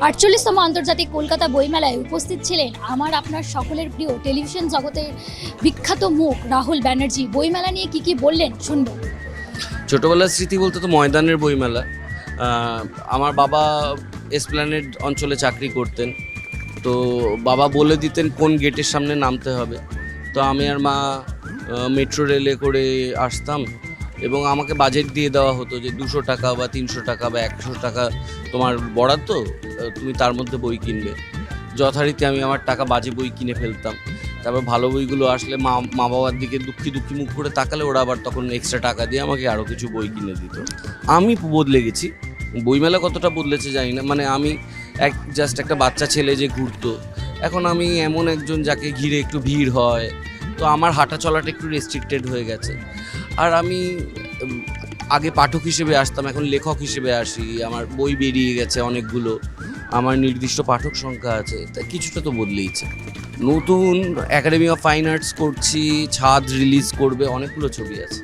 আটচল্লিশতম আন্তর্জাতিক কলকাতা বইমেলায় উপস্থিত ছিলেন আমার আপনার সকলের প্রিয় টেলিভিশন জগতের বিখ্যাত মুখ রাহুল ব্যানার্জি। বইমেলা নিয়ে কি কি বললেন শুনব। ছোটোবেলার স্মৃতি বলতে তো ময়দানের বইমেলা। আমার বাবা এসপ্ল্যানেড অঞ্চলে চাকরি করতেন। তো বাবা বলে দিতেন কোন গেটের সামনে নামতে হবে। তো আমি আর মা মেট্রো রেলে করে আসতাম। এবং আমাকে বাজেট দিয়ে দেওয়া হতো যে দুশো টাকা বা তিনশো টাকা বা একশো টাকা তোমার বরাদ্দ তুমি তার মধ্যে বই কিনবে। যথারীতি আমি আমার টাকা বাজে বই কিনে ফেলতাম। তারপর ভালো বইগুলো আসলে মা মা বাবার দিকে দুঃখী দুঃখী মুখ করে তাকালে ওরা আবার তখন এক্সট্রা টাকা দিয়ে আমাকে আরও কিছু বই কিনে দিত। আমি বদলে গেছি। বইমেলা কতটা বদলেছে জানি না। মানে আমি এক জাস্ট একটা বাচ্চা ছেলে যে ঘুরতো। এখন আমি এমন একজন যাকে ঘিরে একটু ভিড় হয়। তো আমার হাঁটা চলাটা একটু রেস্ট্রিক্টেড হয়ে গেছে। আর আমি আগে পাঠক হিসেবে আসতাম, এখন লেখক হিসেবে আসি, আমার বই বেরিয়ে গেছে অনেকগুলো, আমার নির্দিষ্ট পাঠক সংখ্যা আছে, তা কিছুটা তো বদলেইছে নতুন একাডেমি অফ ফাইন আর্টস করছি, ছাদ রিলিজ করবে, অনেকগুলো ছবি আছে।